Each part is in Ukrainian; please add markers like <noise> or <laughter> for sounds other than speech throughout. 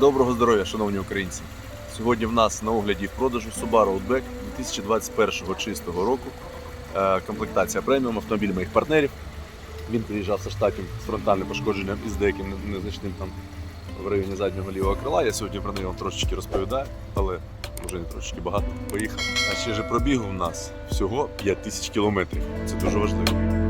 Доброго здоров'я, шановні українці! Сьогодні в нас на огляді в продажу Subaru Outback 2021 чистого року. Е, Комплектація преміум, автомобіль моїх партнерів. Він приїжджав зі штатів з фронтальним пошкодженням і з деяким незначним там в районі заднього лівого крила. Я сьогодні про неї вам трошечки розповідаю, але вже не трошечки багато. Поїхав. А ще ж пробігу у нас всього 5 тисяч кілометрів. Це дуже важливо.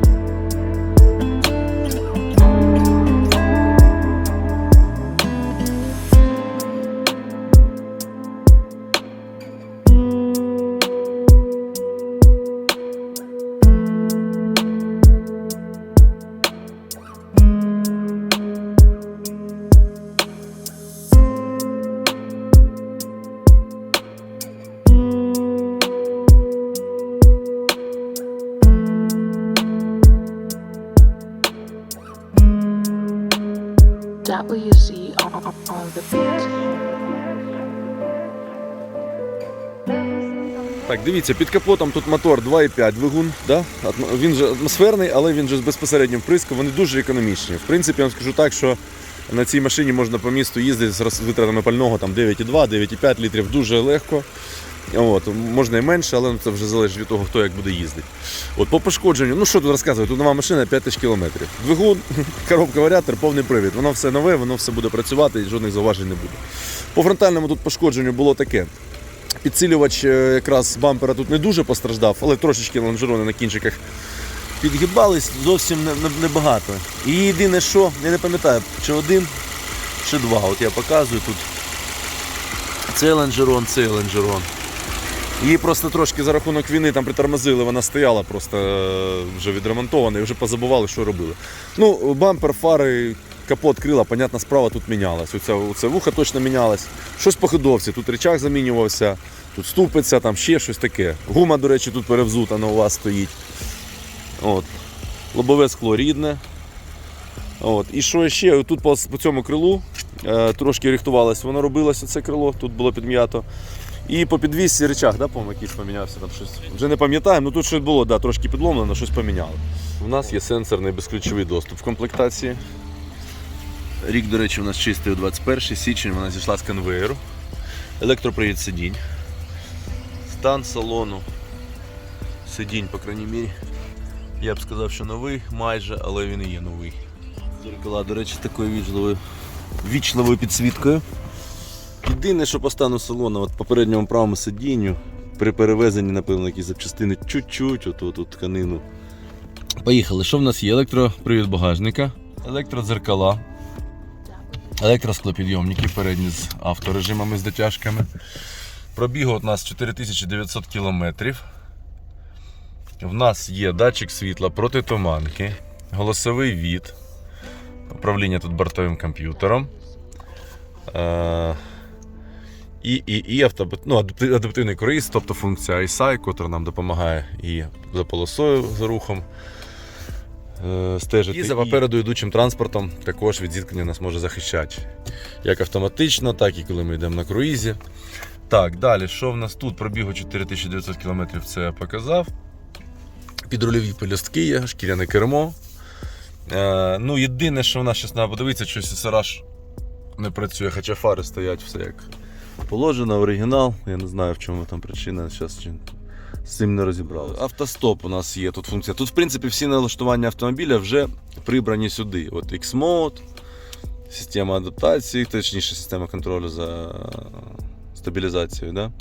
WC on, on the beat. Так, дивіться, під капотом тут мотор 2,5 двигун. Да? Він же атмосферний, але він же з безпосереднім вприском. Вони дуже економічні. В принципі, я вам скажу так, що на цій машині можна по місту їздити з витратами пального там 9,2, 9,5 літрів дуже легко. От, можна і менше, але ну, це вже залежить від того, хто як буде їздити. От, по пошкодженню, ну що тут розказувати, тут нова машина 5 тисяч кілометрів. Двигун, <laughs> коробка варіатор, повний привід. Воно все нове, воно все буде працювати і жодних зауважень не буде. По фронтальному тут пошкодженню було таке. Підсилювач е, якраз бампера тут не дуже постраждав, але трошечки лонжерони на кінчиках підгибались зовсім не- не- небагато. І єдине, що, я не пам'ятаю, чи один, чи два. От я показую тут. Цей лонжерон, цей лонжерон. Її просто трошки за рахунок війни там притормозили, вона стояла просто е, вже відремонтована і вже позабували, що робили. Ну, бампер, фари, капот, крила, понятна справа, тут мінялась. Оце, оце вухо точно мінялось. Щось по ходовці, тут речах замінювався, тут ступиця, там ще щось таке. Гума, до речі, тут перевзутана у вас стоїть. От. Лобове скло рідне. От. І що ще? Тут по, по цьому крилу е, трошки рихтувалось, воно робилося це крило, тут було підм'ято. І по підвісці речах, да, по якийсь помінявся там щось. Вже не пам'ятаємо, ну тут щось було, да, трошки підломлено, щось поміняли. У нас є сенсорний безключовий доступ в комплектації. Рік, до речі, у нас чистий 21 січень, вона зійшла з конвеєру. Електропривід сидінь. Стан салону. Сидінь, по крайній мірі. Я б сказав, що новий майже, але він і є новий. Зеркала, до речі, такою вічливою, вічливою підсвіткою. Єдине, що по стану салону, от попередньому правому сидінню, при перевезенні, напевно, якісь запчастини чуть-чуть, оту, оту тканину. Поїхали. Що в нас є? Електропривід багажника, електродзеркала, електросклопідйомники передні з авторежимами з дотяжками. Пробігу у нас 4900 кілометрів. В нас є датчик світла протитуманки, голосовий від, управління тут бортовим комп'ютером. І, і, і авто, ну, адаптивний круїз, тобто функція ISI, яка нам допомагає і за полосою за рухом е, стежити. І за попереду йдучим транспортом також від зіткнення нас може захищати. Як автоматично, так і коли ми йдемо на круїзі. Так, далі, що в нас тут? Пробігу 4900 км, це я показав. Підрульові пелюстки є, шкіряне кермо. Е, ну, єдине, що в нас зараз треба подивитися, щось Сараж не працює, хоча фари стоять все як положено, оригінал. Я не знаю, в чому там причина. Зараз з цим не розібрали. Автостоп у нас є тут функція. Тут, в принципі, всі налаштування автомобіля вже прибрані сюди. От X-Mode, система адаптації, точніше, система контролю за стабілізацією. Да?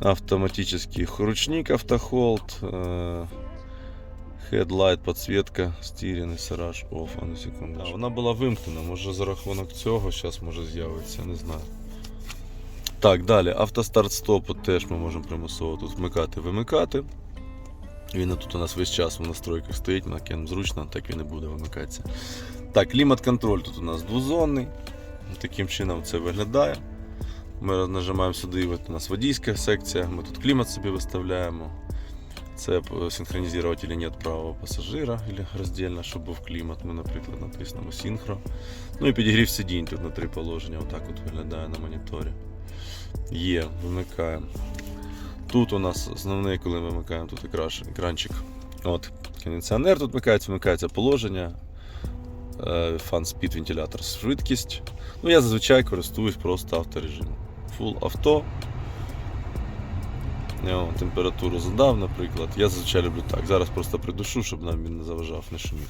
Автоматический ручник автохолд, э, Headlight, подсветка, стірінг, сараж, оф, а ну секунду. Вона була вимкнена, може за рахунок цього зараз може з'явиться, не знаю. Так, далі, автостарт стопу теж ми можемо примусово тут вмикати, вимикати. Він тут у нас весь час в настройках стоїть, на кем зручно, так він і буде вимикатися. Так, клімат-контроль тут у нас двозонний. Таким чином це виглядає. Ми нажимаємо сюди, от у нас водійська секція, ми тут клімат собі виставляємо. Це синхронізувати чи нет правого пасажира, роздільно, щоб був клімат. Ми, наприклад, натиснемо синхро. Ну і підігрів сидінь тут на три положення. Отак от виглядає на моніторі. Є, вимикаємо. Тут у нас основне, коли ми вмикаємо тут екранчик. От, кондиціонер тут вмикається, вмикається положення. е, фан спід вентилятор швидкість. Ну, я зазвичай користуюсь просто авторежимом. Full авто. Температуру задав, наприклад. Я зазвичай люблю так. Зараз просто придушу, щоб нам він не заважав, не шумів.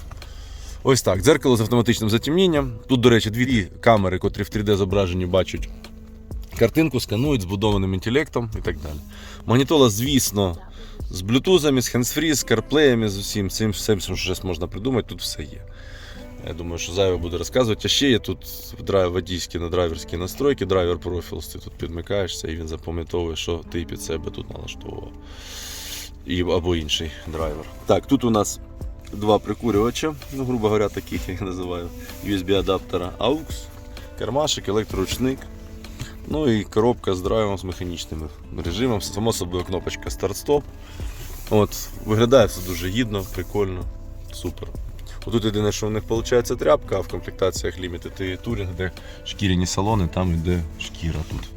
Ось так. Дзеркало з автоматичним затемнінням. Тут, до речі, дві камери, котрі в 3D зображенні бачать картинку, сканують збудованим інтелектом і так далі. Магнітола, звісно, з блютузами, з хендсфрі, з карплеями, з усім цим, всім, що щось можна придумати, тут все є. Я думаю, що зайве буде розказувати. А ще є тут водійські на драйверські настройки, драйвер профілс. Ти тут підмикаєшся і він запам'ятовує, що ти під себе тут налаштовував. І, або інший драйвер. Так, тут у нас два прикурювача, ну, грубо говоря, таких я їх називаю. USB-адаптера AUX, кармашик, електроручник. Ну і коробка з драйвом з механічним режимом. Само собою кнопочка старт-стоп. От, виглядає все дуже гідно, прикольно, супер. Отут єдине, що у них виходить тряпка, а в комплектаціях Limited і Touring, де шкіряні салони, там йде шкіра тут.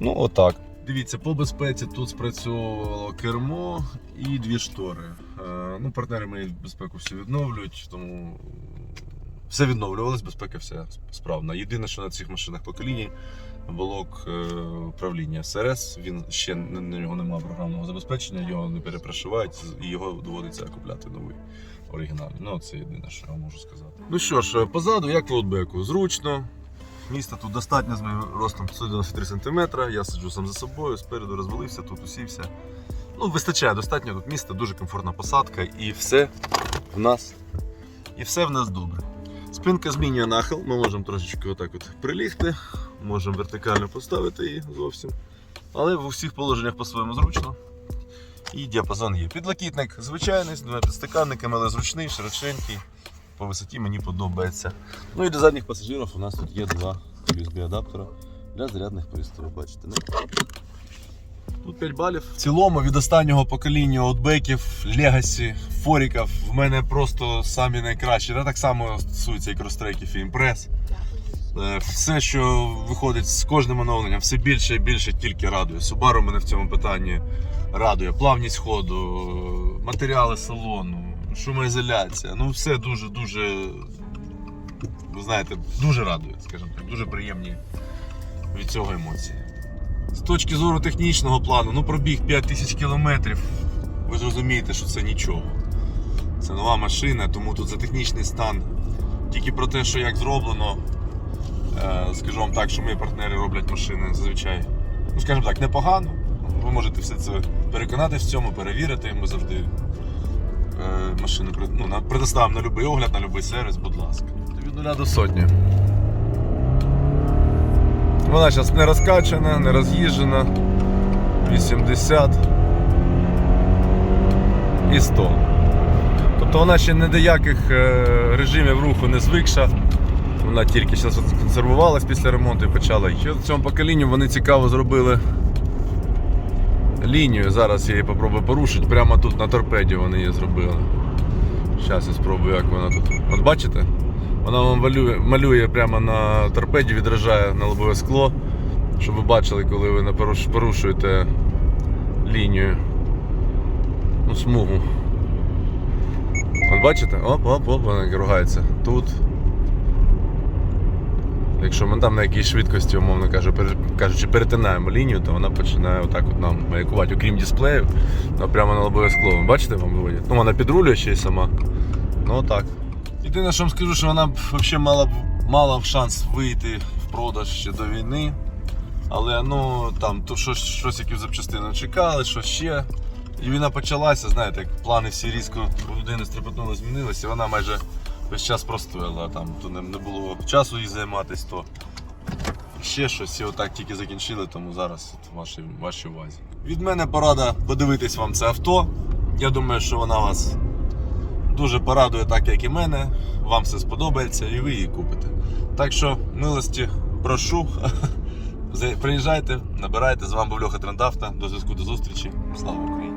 Ну, отак. Дивіться, по безпеці тут спрацьовувало кермо і дві штори. Е, ну, партнери мої безпеку всі відновлюють, тому все відновлювалось, безпека вся справна. Єдине, що на цих машинах покоління блок е, управління СРС. Він ще на нього немає програмного забезпечення, його не перепрошивають і його доводиться купляти новий оригінальний. Ну, це єдине, що я можу сказати. Ну що ж, позаду, як в лоутбеку, зручно. Місто тут достатньо з моїм ростом 193 см. Я сиджу сам за собою, спереду розвалився, тут усівся. Ну, вистачає достатньо тут міста, дуже комфортна посадка і все в нас. І все в нас добре. Спинка змінює нахил, ми можемо трошечки отак от прилігти, можемо вертикально поставити її зовсім. Але в усіх положеннях по-своєму зручно. І діапазон є. Підлокітник звичайний, з двома підстаканниками, але зручний, широченький. По висоті мені подобається. Ну і для задніх пасажирів у нас тут є два USB-адаптера для зарядних пристроїв. Бачите, не? Тут 5 балів. В цілому від останнього покоління аутбеків, Legacy, Форіків в мене просто самі найкращі. Та так само стосується і кростреків, і імпрес. Е, Все, що виходить з кожним оновленням, все більше і більше тільки радує. Subaru мене в цьому питанні радує. Плавність ходу, матеріали салону, шумоізоляція. Ну все дуже-дуже, ви знаєте, дуже радує, скажімо так, дуже приємні від цього емоції. З точки зору технічного плану, ну пробіг 5000 кілометрів. Ви зрозумієте, що це нічого. Це нова машина, тому тут за технічний стан. Тільки про те, що як зроблено, е, скажу вам так, що мої партнери роблять машини зазвичай, ну скажімо так, непогано. Ви можете все це переконатись в цьому, перевірити. Ми завжди е, машину ну, предоставимо на будь-який огляд, на будь-який сервіс, будь ласка. Від нуля до сотні. Вона зараз не розкачана, не роз'їжджена. 80 і 100. Тобто вона ще не до яких е, режимів руху не звикша. Вона тільки зараз консервувалась після ремонту і почала. Ще в цьому поколінні вони цікаво зробили лінію. Зараз я її попробую порушити. Прямо тут на торпеді вони її зробили. Зараз я спробую, як вона тут. От бачите? Вона вам малює, малює прямо на торпеді, відражає на лобове скло, щоб ви бачили, коли ви порушуєте лінію. Ну, смугу. От бачите? Оп, оп, оп, вона ругається. Тут. Якщо ми там на якійсь швидкості, умовно кажучи, перетинаємо лінію, то вона починає отак от нам маякувати, окрім дисплею, прямо на лобове скло. Бачите, вам виводять? Ну, вона підрулює ще й сама. Ну так. Єдине, що вам скажу, що вона б взагалі мала б мала б шанс вийти в продаж ще до війни. Але ну там то щось, щось якісь запчастини чекали, що ще. І війна почалася, знаєте, як плани всі різко у людини стрепетнули, змінилися, вона майже весь час простояла. Там то не, було часу їй займатися, то ще щось. І отак тільки закінчили, тому зараз в вашій, вашій увазі. Від мене порада подивитись вам це авто. Я думаю, що вона вас дуже порадує, так як і мене. Вам все сподобається і ви її купите. Так що, милості, прошу. <laughs> Приїжджайте, набирайте. З вами був Льоха Трендафта. До зв'язку до зустрічі. Слава Україні!